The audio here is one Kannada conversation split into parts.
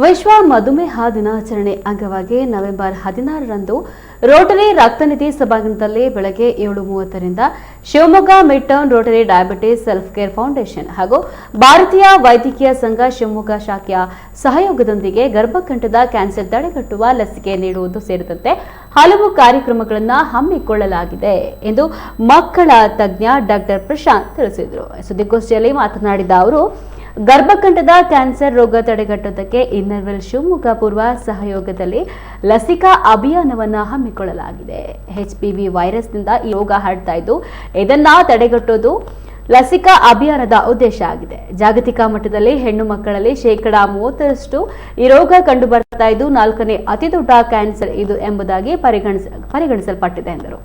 ವಿಶ್ವ ಮಧುಮೇಹ ದಿನಾಚರಣೆ ಅಂಗವಾಗಿ ನವೆಂಬರ್ ಹದಿನಾರರಂದು ರೋಟರಿ ರಕ್ತನಿಧಿ ಸಭಾಂಗಣದಲ್ಲಿ ಬೆಳಗ್ಗೆ ಏಳು ಮೂವತ್ತರಿಂದ Shivamogga mid town rotary diabetes self care foundation ಹಾಗೂ ಭಾರತೀಯ ವೈದ್ಯಕೀಯ ಸಂಘ ಶಿವಮೊಗ್ಗ ಶಾಖೆಯ ಸಹಯೋಗದೊಂದಿಗೆ ಗರ್ಭಕಂಠದ ಕ್ಯಾನ್ಸರ್ ತಡೆಗಟ್ಟುವ ಲಸಿಕೆ ನೀಡುವುದು ಸೇರಿದಂತೆ ಹಲವು ಕಾರ್ಯಕ್ರಮಗಳನ್ನು ಹಮ್ಮಿಕೊಳ್ಳಲಾಗಿದೆ ಎಂದು ಮಕ್ಕಳ ತಜ್ಞ ಡಾಕ್ಟರ್ ಪ್ರಶಾಂತ್ ತಿಳಿಸಿದರು. ಸುದ್ದಿಗೋಷ್ಠಿಯಲ್ಲಿ ಮಾತನಾಡಿದ ಅವರು ಗರ್ಭಕಂಠದ ಕ್ಯಾನ್ಸರ್ ರೋಗ ತಡೆಗಟ್ಟುವುದಕ್ಕೆ ಇನ್ನರ್ವೆಲ್ ಶಿವಮೊಗ್ಗ ಪೂರ್ವ ಸಹಯೋಗದಲ್ಲಿ ಲಸಿಕಾ ಅಭಿಯಾನವನ್ನು ಹಮ್ಮಿಕೊಳ್ಳಲಾಗಿದೆ. ಎಚ್ ಪಿ ವಿ ವೈರಸ್ನಿಂದ ಈ ರೋಗ ಹರಡ್ತಾ ಇದ್ದು, ಇದನ್ನ ತಡೆಗಟ್ಟೋದು ಲಸಿಕಾ ಅಭಿಯಾನದ ಉದ್ದೇಶ ಆಗಿದೆ. ಜಾಗತಿಕ ಮಟ್ಟದಲ್ಲಿ ಹೆಣ್ಣು ಮಕ್ಕಳಲ್ಲಿ ಶೇಕಡಾ ಮೂವತ್ತರಷ್ಟು ಈ ರೋಗ ಕಂಡು ಬರ್ತಾ ಇದ್ದು, ನಾಲ್ಕನೇ ಅತಿದೊಡ್ಡ ಕ್ಯಾನ್ಸರ್ ಇದು ಎಂಬುದಾಗಿ ಪರಿಗಣಿಸ, ಪರಿಗಣಿಸಲ್ಪಟ್ಟಿದೆ ಎಂದರು.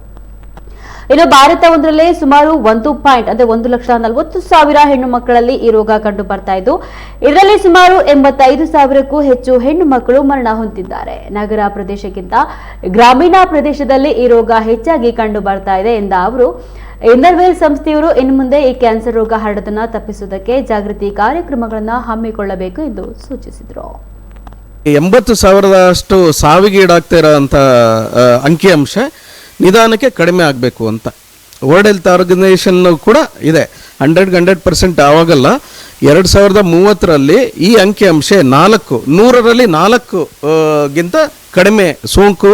ಇನ್ನು ಭಾರತ ಒಂದರಲ್ಲೇ ಸುಮಾರು ಒಂದು ಪಾಯಿಂಟ್, ಅಂದ್ರೆ ಒಂದು ಲಕ್ಷ ನಲವತ್ತು ಸಾವಿರ ಹೆಣ್ಣು ಮಕ್ಕಳಲ್ಲಿ ಈ ರೋಗ ಕಂಡು ಬರ್ತಾ ಇದ್ದು, ಇದರಲ್ಲಿ ಸುಮಾರು ಎಂಬತ್ತೈದು ಸಾವಿರಕ್ಕೂ ಹೆಚ್ಚು ಹೆಣ್ಣು ಮಕ್ಕಳು ಮರಣ ಹೊಂದಿದ್ದಾರೆ. ನಗರ ಪ್ರದೇಶಕ್ಕಿಂತ ಗ್ರಾಮೀಣ ಪ್ರದೇಶದಲ್ಲಿ ಈ ರೋಗ ಹೆಚ್ಚಾಗಿ ಕಂಡು ಬರ್ತಾ ಇದೆ ಎಂದ ಅವರು ಇನ್ನರ್ವೇಲ್ ಸಂಸ್ಥೆಯವರು ಇನ್ನು ಮುಂದೆ ಈ ಕ್ಯಾನ್ಸರ್ ರೋಗ ಹರಡದನ್ನ ತಪ್ಪಿಸುವುದಕ್ಕೆ ಜಾಗೃತಿ ಕಾರ್ಯಕ್ರಮಗಳನ್ನು ಹಮ್ಮಿಕೊಳ್ಳಬೇಕು ಎಂದು ಸೂಚಿಸಿದರು. ಎಂಬತ್ತು ಸಾವಿರದಷ್ಟು ಸಾವಿಗೀಡಾಗ್ತಾ ಇರೋಂಥ ಅಂಕಿ ಅಂಕಿಅಂಶ ನಿಧಾನಕ್ಕೆ ಕಡಿಮೆ ಆಗಬೇಕು ಅಂತ. ವರ್ಲ್ಡ್ ಹೆಲ್ತ್ ಆರ್ಗನೈಸೇಷನ್ ಕೂಡ ಇದೆ. ಹಂಡ್ರೆಡ್ಗೆ ಹಂಡ್ರೆಡ್ ಪರ್ಸೆಂಟ್ ಆವಾಗಲ್ಲ. ಎರಡು ಸಾವಿರದ ಮೂವತ್ತರಲ್ಲಿ ಈ ಅಂಕಿಅಂಶ ನಾಲ್ಕು, ನೂರರಲ್ಲಿ ನಾಲ್ಕು ಗಿಂತ ಕಡಿಮೆ ಸೋಂಕು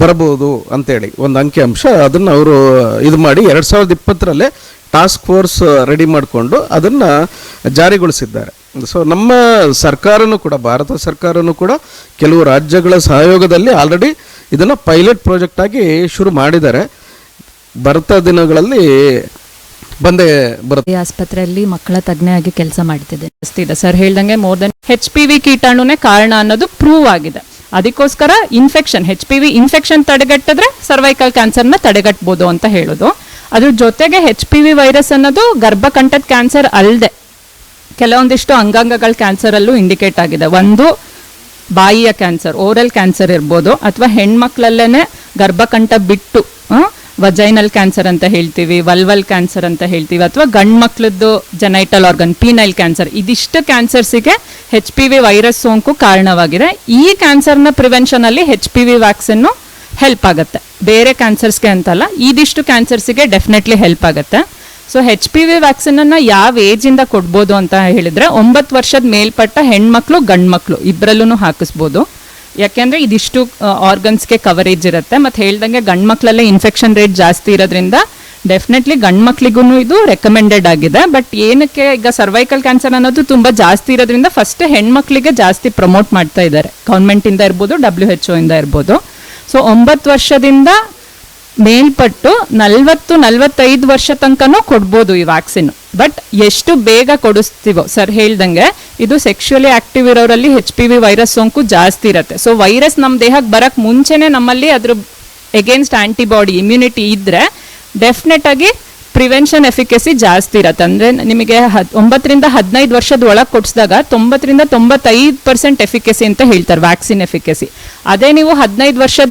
ಬರಬಹುದು ಅಂತೇಳಿ ಒಂದು ಅಂಕಿಅಂಶ ಅದನ್ನು ಅವರು, ಇದು ಮಾಡಿ ಎರಡು ಸಾವಿರದ ಇಪ್ಪತ್ತರಲ್ಲೇ ಟಾಸ್ಕ್ ಫೋರ್ಸ್ ರೆಡಿ ಮಾಡಿಕೊಂಡು ಅದನ್ನು ಜಾರಿಗೊಳಿಸಿದ್ದಾರೆ. ಸೊ ನಮ್ಮ ಸರ್ಕಾರನೂ ಕೂಡ, ಭಾರತ ಸರ್ಕಾರನೂ ಕೂಡ ಕೆಲವು ರಾಜ್ಯಗಳ ಸಹಯೋಗದಲ್ಲಿ ಆಲ್ರೆಡಿ ಇದನ್ನು ಪೈಲಟ್ ಪ್ರಾಜೆಕ್ಟಾಗಿ ಶುರು ಮಾಡಿದ್ದಾರೆ. ಬರ್ತಾ ದಿನಗಳಲ್ಲಿ ಬಂದೇ ಬರುತ್ತೆ. ಆಸ್ಪತ್ರೆಯಲ್ಲಿ ಮಕ್ಕಳ ತಜ್ಞೆಯಾಗಿ ಕೆಲಸ ಮಾಡ್ತಿದೆ ಸರ್ ಹೇಳ್ದಂಗೆ more than H P V ಕೀಟಾಣುನೇ ಕಾರಣ ಅನ್ನೋದು ಪ್ರೂವ್ ಆಗಿದೆ. ಅದಕ್ಕೋಸ್ಕರ infection H P V infection ತಡೆಗಟ್ಟಿದ್ರೆ cervical ಕ್ಯಾನ್ಸರ್ನ ತಡೆಗಟ್ಬೋದು ಅಂತ ಹೇಳೋದು. ಅದ್ರ ಜೊತೆಗೆ ಹೆಚ್ ಪಿ ವಿ ವೈರಸ್ ಅನ್ನೋದು ಗರ್ಭಕಂಠದ ಕ್ಯಾನ್ಸರ್ ಅಲ್ಲದೆ ಕೆಲವೊಂದಿಷ್ಟು ಅಂಗಾಂಗಗಳ ಕ್ಯಾನ್ಸರಲ್ಲೂ ಇಂಡಿಕೇಟ್ ಆಗಿದೆ. ಒಂದು ಬಾಯಿಯ ಕ್ಯಾನ್ಸರ್, ಓರಲ್ ಕ್ಯಾನ್ಸರ್ ಇರ್ಬೋದು ಅಥವಾ ಹೆಣ್ಮಕ್ಳಲ್ಲೇ ಗರ್ಭಕಂಠ ಬಿಟ್ಟು ವಜೈನಲ್ ಕ್ಯಾನ್ಸರ್ ಅಂತ ಹೇಳ್ತೀವಿ ವಲ್ವಲ್ ಕ್ಯಾನ್ಸರ್ ಅಂತ ಹೇಳ್ತೀವಿ, ಅಥವಾ ಗಂಡು ಮಕ್ಳದ್ದು ಜನೈಟಲ್ ಆರ್ಗನ್ ಪೀನೈಲ್ ಕ್ಯಾನ್ಸರ್ ಇದಿಷ್ಟು ಕ್ಯಾನ್ಸರ್ಸಿಗೆ ಹೆಚ್ ಪಿ ವಿ ವೈರಸ್ ಸೋಂಕು ಕಾರಣವಾಗಿದೆ. ಈ ಕ್ಯಾನ್ಸರ್ನ ಪ್ರಿವೆನ್ಷನಲ್ಲಿ H P V vaccine help ಆಗುತ್ತೆ. ಬೇರೆ ಕ್ಯಾನ್ಸರ್ಸ್ಗೆ ಅಂತಲ್ಲ, ಇದಿಷ್ಟು ಕ್ಯಾನ್ಸರ್ಸಿಗೆ ಡೆಫಿನೆಟ್ಲಿ ಹೆಲ್ಪ್ ಆಗುತ್ತೆ. So H P V vaccine ಅನ್ನ ಯಾವ ಏಜ್ ಇಂದ ಕೊಡ್ಬೋದು ಅಂತ ಹೇಳಿದ್ರೆ ಒಂಬತ್ತು ವರ್ಷದ ಮೇಲ್ಪಟ್ಟ ಹೆಣ್ಮಕ್ಳು, ಗಂಡ್ಮಕ್ಳು ಇಬ್ಬರಲ್ಲೂ ಹಾಕಿಸ್ಬೋದು. ಯಾಕೆಂದ್ರೆ ಇದಿಷ್ಟು ಆರ್ಗನ್ಸ್ಗೆ ಕವರೇಜ್ ಇರುತ್ತೆ. ಮತ್ತೆ ಹೇಳ್ದಂಗೆ ಗಂಡ್ ಮಕ್ಳಲ್ಲೇ ಇನ್ಫೆಕ್ಷನ್ ರೇಟ್ ಜಾಸ್ತಿ ಇರೋದ್ರಿಂದ ಡೆಫಿನೆಟ್ಲಿ ಗಂಡ್ ಮಕ್ಳಿಗೂ ಇದು ರೆಕಮೆಂಡೆಡ್ ಆಗಿದೆ. ಬಟ್ ಏನಕ್ಕೆ ಈಗ ಸರ್ವೈಕಲ್ ಕ್ಯಾನ್ಸರ್ ಅನ್ನೋದು ತುಂಬಾ ಜಾಸ್ತಿ ಇರೋದ್ರಿಂದ ಫಸ್ಟ್ ಹೆಣ್ಮಕ್ಳಿಗೆ ಜಾಸ್ತಿ ಪ್ರಮೋಟ್ ಮಾಡ್ತಾ ಇದ್ದಾರೆ. ಗೌರ್ಮೆಂಟಿಂದ ಇರ್ಬೋದು ಡಬ್ಲ್ಯೂ ಎಚ್ ಇಂದ ಇರ್ಬೋದು. ಸೊ ಒಂಬತ್ತು ವರ್ಷದಿಂದ ಮೇಲ್ಪಟ್ಟು ನಲ್ವತ್ತು, ನಲ್ವತ್ತೈದು ವರ್ಷ ತನಕನೂ ಕೊಡ್ಬೋದು ಈ ವ್ಯಾಕ್ಸಿನ್ ಬಟ್ ಎಷ್ಟು ಬೇಗ ಕೊಡಿಸ್ತೀವೋ ಸರ್ ಹೇಳ್ದಂಗೆ ಇದು ಸೆಕ್ಷುಯಲಿ ಆಕ್ಟಿವ್ ಇರೋರಲ್ಲಿ ಹೆಚ್ ಪಿ ವಿ ವೈರಸ್ ಸೋಂಕು ಜಾಸ್ತಿ ಇರುತ್ತೆ. ಸೊ ವೈರಸ್ ನಮ್ಮ ದೇಹಕ್ಕೆ ಬರಕ್ ಮುಂಚೆನೆ ನಮ್ಮಲ್ಲಿ ಅದ್ರ ಎಗೇನ್ಸ್ಟ್ ಆಂಟಿಬಾಡಿ ಇಮ್ಯುನಿಟಿ ಇದ್ರೆ ಡೆಫಿನೆಟ್ ಆಗಿ ಪ್ರಿವೆನ್ಷನ್ ಎಫಿಕಸಿ ಜಾಸ್ತಿ ಇರತ್ತೆ. ಅಂದ್ರೆ ನಿಮಗೆ ಹದ್- ಒಂಬತ್ತರಿಂದ ಹದಿನೈದು ವರ್ಷದ ಒಳಗೆ ಕೊಡಿಸಿದಾಗ ತೊಂಬತ್ತರಿಂದ ತೊಂಬತ್ತೈದು ಪರ್ಸೆಂಟ್ ಎಫಿಕಸಿ ಅಂತ ಹೇಳ್ತಾರೆ ವ್ಯಾಕ್ಸಿನ್ ಎಫಿಕಸಿ ಅದೇ ನೀವು ಹದಿನೈದು ವರ್ಷದ